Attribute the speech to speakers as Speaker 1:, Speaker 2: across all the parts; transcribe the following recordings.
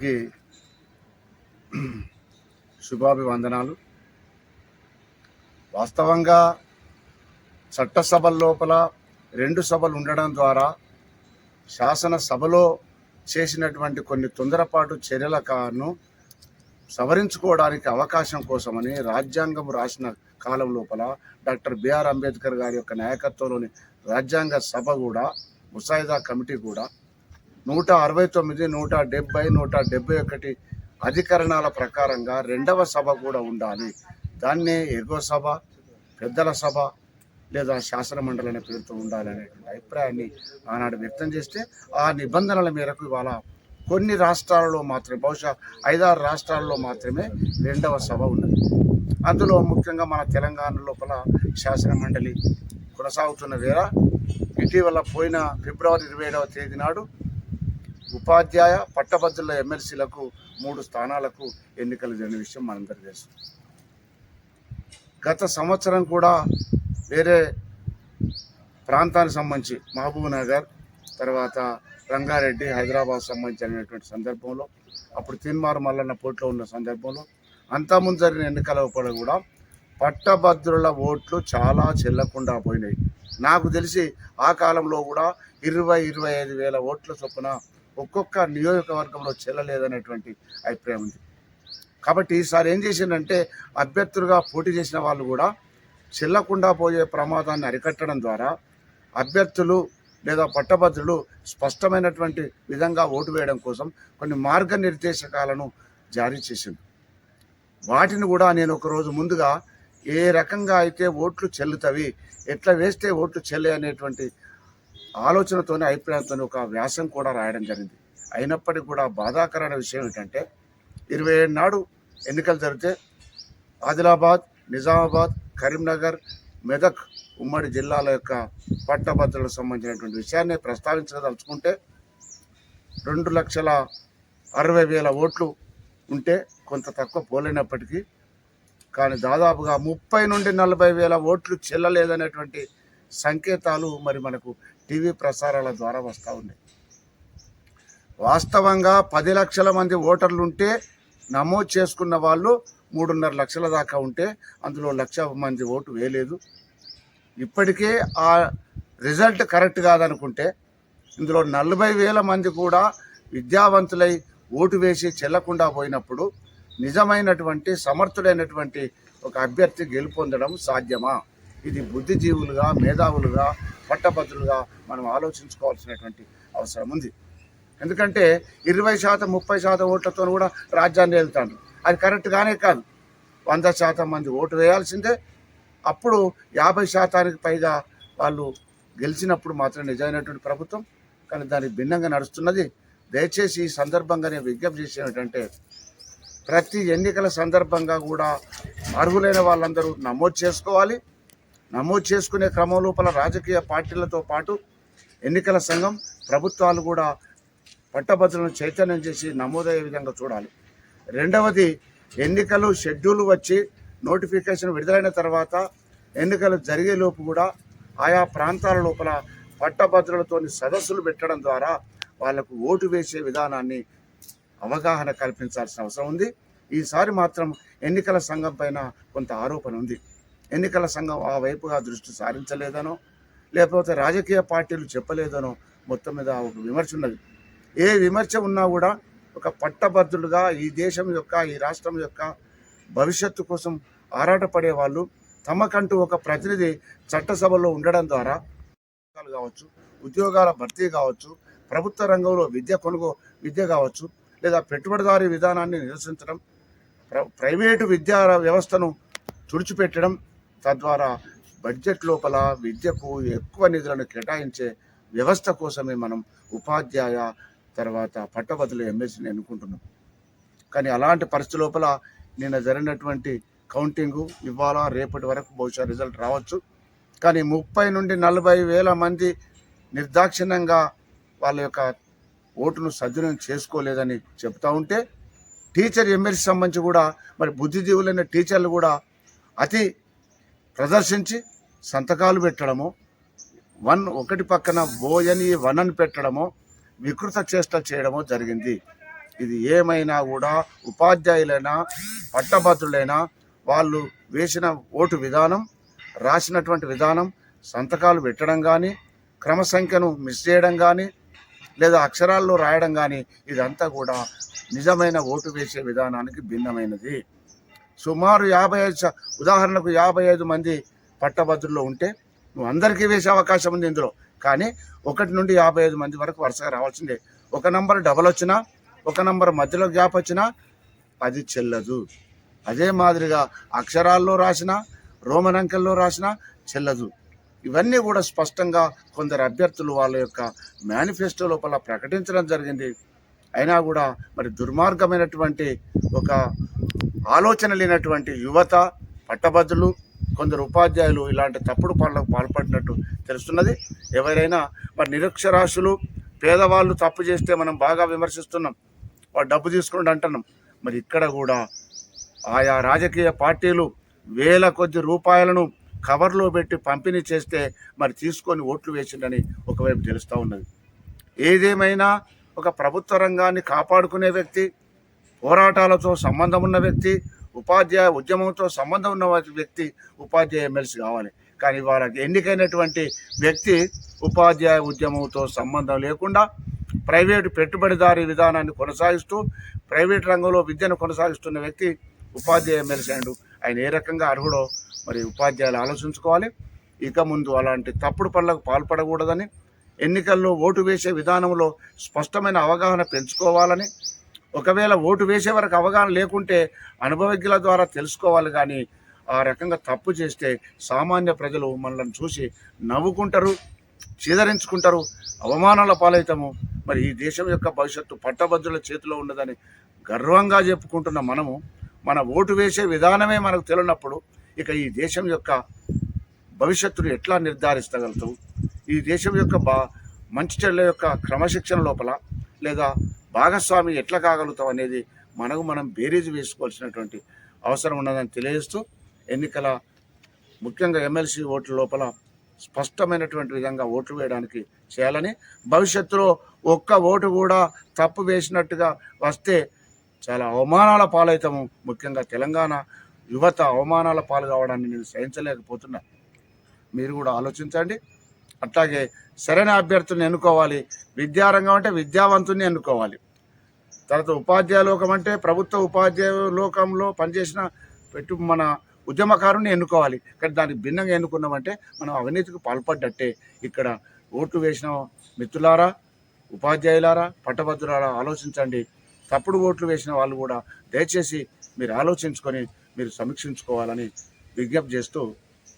Speaker 1: అందరికీ శుభాభివందనాలు. వాస్తవంగా చట్టసభల లోపల రెండు సభలు ఉండడం ద్వారా శాసనసభలో చేసినటువంటి కొన్ని తొందరపాటు చర్యల కాను సవరించుకోవడానికి అవకాశం కోసమని రాజ్యాంగం రాసిన కాలం లోపల డాక్టర్ బిఆర్ అంబేద్కర్ గారి యొక్క నాయకత్వంలోని రాజ్యాంగ సభ కూడా ముసాయిదా కమిటీ కూడా నూట అరవై తొమ్మిది నూట డెబ్బై నూట డెబ్బై ఒకటి అధికరణాల ప్రకారంగా రెండవ సభ కూడా ఉండాలి. దాన్నే ఎగువ సభ పెద్దల సభ లేదా శాసన మండలి అనే పేరుతో ఉండాలనేటువంటి అభిప్రాయాన్ని ఆనాడు వ్యక్తం చేస్తే ఆ నిబంధనల మేరకు ఇవాళ కొన్ని రాష్ట్రాలలో మాత్రమే బహుశా ఐదారు రాష్ట్రాల్లో మాత్రమే రెండవ సభ ఉన్నది. అందులో ముఖ్యంగా మన తెలంగాణ లోపల శాసన మండలి కొనసాగుతున్న వేళ ఇటీవల పోయిన ఫిబ్రవరి ఇరవై ఏడవ తేదీ నాడు ఉపాధ్యాయ పట్టభద్రుల ఎమ్మెల్సీలకు మూడు స్థానాలకు ఎన్నికలు జరిగిన విషయం మనందరికీ తెలుసు. గత సంవత్సరం కూడా వేరే ప్రాంతానికి సంబంధించి మహబూబ్ నగర్ తర్వాత రంగారెడ్డి హైదరాబాద్ సంబంధించినటువంటి సందర్భంలో అప్పుడు తిన్మారు మల్లన్న పోటీలో ఉన్న సందర్భంలో అంతకుముందు జరిగిన ఎన్నికల లోపల కూడా పట్టభద్రుల ఓట్లు చాలా చెల్లకుండా పోయినాయి. నాకు తెలిసి ఆ కాలంలో కూడా ఇరవై ఇరవై ఐదు వేల ఓట్ల చొప్పున ఒక్కొక్క నియోజకవర్గంలో చెల్లలేదనేటువంటి అభిప్రాయం ఉంది. కాబట్టి ఈసారి ఏం చేసిందంటే అభ్యర్థులుగా పోటీ చేసిన వాళ్ళు కూడా చెల్లకుండా పోయే ప్రమాదాన్ని అరికట్టడం ద్వారా అభ్యర్థులు లేదా పట్టభద్రులు స్పష్టమైనటువంటి విధంగా ఓటు వేయడం కోసం కొన్ని మార్గనిర్దేశకాలను జారీ చేసింది వాటిని కూడా నేను ఒకరోజు ముందుగా ఏ రకంగా అయితే ఓట్లు చెల్లుతవి ఎట్లా వేస్తే ఓట్లు చెల్లే అనేటువంటి ఆలోచనతోనే అభిప్రాయంతో ఒక వ్యాసం కూడా రాయడం జరిగింది. అయినప్పటికీ కూడా బాధాకరమైన విషయం ఏంటంటే ఇరవై ఏడు నాడు ఎన్నికలు జరిగితే ఆదిలాబాద్ నిజామాబాద్ కరీంనగర్ మెదక్ ఉమ్మడి జిల్లాల యొక్క పట్టభద్రులకు సంబంధించినటువంటి విషయాన్ని ప్రస్తావించదలుచుకుంటే రెండు లక్షల అరవై వేల ఓట్లు ఉంటే కొంత తక్కువ పోలేనప్పటికీ కానీ దాదాపుగా ముప్పై నుండి నలభై వేల ఓట్లు చెల్లలేదనేటువంటి సంకేతాలు మరి మనకు టీవీ ప్రసారాల ద్వారా వస్తూ ఉన్నాయి. వాస్తవంగా పది లక్షల మంది ఓటర్లు ఉంటే నమోదు చేసుకున్న వాళ్ళు మూడున్నర లక్షల దాకా ఉంటే అందులో లక్ష మంది ఓటు వేయలేదు. ఇప్పటికే ఆ రిజల్ట్ కరెక్ట్ కాదనుకుంటే ఇందులో నలభై వేల మంది కూడా విద్యావంతులై ఓటు వేసి చెల్లకుండా పోయినప్పుడు నిజమైనటువంటి సమర్థుడైనటువంటి ఒక అభ్యర్థి గెలుపొందడం సాధ్యమా? ఇది బుద్ధిజీవులుగా మేధావులుగా పట్టభద్రులుగా మనం ఆలోచించుకోవాల్సినటువంటి అవసరం ఉంది. ఎందుకంటే ఇరవై శాతం ముప్పై శాతం ఓట్లతో కూడా రాజ్యాన్ని వెళ్తాడు అది కరెక్ట్గానే కాదు. వంద శాతం మంది ఓటు వేయాల్సిందే. అప్పుడు యాభై శాతానికి పైగా వాళ్ళు గెలిచినప్పుడు మాత్రం నిజమైనటువంటి ప్రభుత్వం. కానీ దానికి భిన్నంగా నడుస్తున్నది. దయచేసి ఈ సందర్భంగా నేను విజ్ఞప్తి చేసేటంటే ప్రతి ఎన్నికల సందర్భంగా కూడా అర్హులైన వాళ్ళందరూ నమోదు చేసుకోవాలి. నమోదు చేసుకునే క్రమం లోపల రాజకీయ పార్టీలతో పాటు ఎన్నికల సంఘం ప్రభుత్వాలు కూడా పట్టభద్రులను చైతన్యం చేసి నమోదయ్యే విధంగా చూడాలి. రెండవది ఎన్నికలు షెడ్యూల్ వచ్చి నోటిఫికేషన్ విడుదలైన తర్వాత ఎన్నికలు జరిగేలోపు కూడా ఆయా ప్రాంతాల లోపల పట్టభద్రులతోని సదస్సులు పెట్టడం ద్వారా వాళ్ళకు ఓటు వేసే విధానాన్ని అవగాహన కల్పించాల్సిన అవసరం ఉంది. ఈసారి మాత్రం ఎన్నికల సంఘం పైన కొంత ఆరోపణ ఉంది. ఎన్నికల సంఘం ఆ వైపుగా దృష్టి సారించలేదనో లేకపోతే రాజకీయ పార్టీలు చెప్పలేదనో మొత్తం మీద ఒక విమర్శ ఉన్నది. ఏ విమర్శ ఉన్నా కూడా ఒక పట్టభద్రులుగా ఈ దేశం యొక్క ఈ రాష్ట్రం యొక్క భవిష్యత్తు కోసం ఆరాటపడే వాళ్ళు తమకంటూ ఒక ప్రతినిధి చట్టసభలో ఉండడం ద్వారా కావచ్చు ఉద్యోగాల భర్తీ కావచ్చు ప్రభుత్వ రంగంలో విద్య కొనుగో విద్య కావచ్చు లేదా పెట్టుబడిదారీ విధానాన్ని నిరసించడం ప్ర- ప్రైవేటు విద్యా వ్యవస్థను తుడిచిపెట్టడం తద్వారా బడ్జెట్ లోపల విద్యకు ఎక్కువ నిధులను కేటాయించే వ్యవస్థ కోసమే మనం ఉపాధ్యాయ తర్వాత పట్టభద్రులు ఎంఎస్సీని ఎన్నుకుంటున్నాం. కానీ అలాంటి పరిస్థితి లోపల నిన్న జరిగినటువంటి కౌంటింగు ఇవాళ రేపటి వరకు బహుశా రిజల్ట్ రావచ్చు. కానీ ముప్పై నుండి నలభై వేల మంది నిర్దాక్షిణ్యంగా వాళ్ళ యొక్క ఓటును సద్వినియోగం చేసుకోలేదని చెప్తా ఉంటే టీచర్ ఎమ్మెల్సీ సంబంధించి కూడా మరి బుద్ధిజీవులైన టీచర్లు కూడా అతి ప్రదర్శించి సంతకాలు పెట్టడము వన్ ఒకటి పక్కన బోయని వన్ అని పెట్టడము వికృత చేష్ట చేయడము జరిగింది. ఇది ఏమైనా కూడా ఉపాధ్యాయులైనా పట్టభద్రులైనా వాళ్ళు వేసిన ఓటు విధానం రాసినటువంటి విధానం సంతకాలు పెట్టడం కానీ క్రమ సంఖ్యను మిస్ చేయడం కానీ లేదా అక్షరాల్లో రాయడం కానీ ఇదంతా కూడా నిజమైన ఓటు వేసే విధానానికి భిన్నమైనది. సుమారు యాభై ఐదు ఉదాహరణకు యాభై ఐదు మంది పట్టభద్రుల్లో ఉంటే నువ్వు అందరికీ వేసే అవకాశం ఉంది ఇందులో. కానీ ఒకటి నుండి యాభై ఐదు మంది వరకు వరుసగా రావాల్సిందే. ఒక నంబర్ డబల్ వచ్చినా ఒక నంబర్ మధ్యలో గ్యాప్ వచ్చినా అది చెల్లదు. అదే మాదిరిగా అక్షరాల్లో రాసిన రోమన్ అంకెల్లో రాసిన చెల్లదు. ఇవన్నీ కూడా స్పష్టంగా కొందరు అభ్యర్థులు వాళ్ళ యొక్క మేనిఫెస్టో లోపల ప్రకటించడం జరిగింది. అయినా కూడా మరి దుర్మార్గమైనటువంటి ఒక ఆలోచన లేనటువంటి యువత పట్టభద్రులు కొందరు ఉపాధ్యాయులు ఇలాంటి తప్పుడు పనులకు పాల్పడినట్టు తెలుస్తున్నది. ఎవరైనా మరి నిరక్షరాస్యులు పేదవాళ్ళు తప్పు చేస్తే మనం బాగా విమర్శిస్తున్నాం వాడు డబ్బు తీసుకుని అంటున్నాం. మరి ఇక్కడ కూడా ఆయా రాజకీయ పార్టీలు వేల కొద్ది రూపాయలను కవర్లో పెట్టి పంపిణీ చేస్తే మరి తీసుకొని ఓట్లు వేసిండని ఒకవైపు తెలుస్తూ ఉన్నది. ఏదేమైనా ఒక ప్రభుత్వ రంగాన్ని కాపాడుకునే వ్యక్తి పోరాటాలతో సంబంధం ఉన్న వ్యక్తి ఉపాధ్యాయ ఉద్యమంతో సంబంధం ఉన్న వ్యక్తి ఉపాధ్యాయ ఎమ్మెల్సీ కావాలి. కానీ వాళ్ళకి ఎన్నికైనటువంటి వ్యక్తి ఉపాధ్యాయ ఉద్యమంతో సంబంధం లేకుండా ప్రైవేటు పెట్టుబడిదారీ విధానాన్ని కొనసాగిస్తూ ప్రైవేట్ రంగంలో విద్యను కొనసాగిస్తున్న వ్యక్తి ఉపాధ్యాయ ఎమ్మెల్సీ అండు ఆయన ఏ రకంగా అర్హుడో మరి ఉపాధ్యాయులు ఆలోచించుకోవాలి. ఇక ముందు అలాంటి తప్పుడు పనులకు పాల్పడకూడదని ఎన్నికల్లో ఓటు వేసే విధానంలో స్పష్టమైన అవగాహన పెంచుకోవాలని ఒకవేళ ఓటు వేసే వరకు అవగాహన లేకుంటే అనుభవజ్ఞుల ద్వారా తెలుసుకోవాలి కానీ ఆ రకంగా తప్పు చేస్తే సామాన్య ప్రజలు మనల్ని చూసి నవ్వుకుంటారు చీదరించుకుంటారు అవమానాల పాలవుతాము. మరి ఈ దేశం యొక్క భవిష్యత్తు పట్టభద్రుల చేతిలో ఉన్నదని గర్వంగా చెప్పుకుంటున్న మనము మన ఓటు వేసే విధానమే మనకు తెలియనప్పుడు ఇక ఈ దేశం యొక్క భవిష్యత్తును ఎట్లా నిర్ధారించగలుగుతావు ఈ దేశం యొక్క బా మంచి చెడ్ల యొక్క క్రమశిక్షణ లోపల లేదా భాగస్వామి ఎట్లా కాగలుగుతాం అనేది మనకు మనం బేరీజు వేసుకోవాల్సినటువంటి అవసరం ఉన్నదని తెలియజేస్తూ ఎన్నికల ముఖ్యంగా ఎమ్మెల్సీ ఓట్ల లోపల స్పష్టమైనటువంటి విధంగా ఓట్లు వేయడానికి చేయాలని భవిష్యత్తులో ఒక్క ఓటు కూడా తప్పు వేసినట్టుగా వస్తే చాలా అవమానాల పాలవుతాము ముఖ్యంగా తెలంగాణ యువత అవమానాల పాలు కావడాన్ని నేను సహించలేకపోతున్నా. మీరు కూడా ఆలోచించండి. అట్లాగే సరైన అభ్యర్థుల్ని ఎన్నుకోవాలి. విద్యారంగం అంటే విద్యావంతుని ఎన్నుకోవాలి. తర్వాత ఉపాధ్యాయ లోకం అంటే ప్రభుత్వ ఉపాధ్యాయ లోకంలో పనిచేసిన పెట్టు మన ఉద్యమకారుని ఎన్నుకోవాలి. కానీ దానికి భిన్నంగా ఎన్నుకున్నామంటే మనం అవినీతికి పాల్పడ్డట్టే. ఇక్కడ ఓట్లు వేసిన మిత్రులారా ఉపాధ్యాయులారా పట్టభద్రులారా ఆలోచించండి. తప్పుడు ఓట్లు వేసిన వాళ్ళు కూడా దయచేసి మీరు ఆలోచించుకొని మీరు సమీక్షించుకోవాలని విజ్ఞప్తి చేస్తూ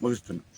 Speaker 1: ముగిస్తున్నాను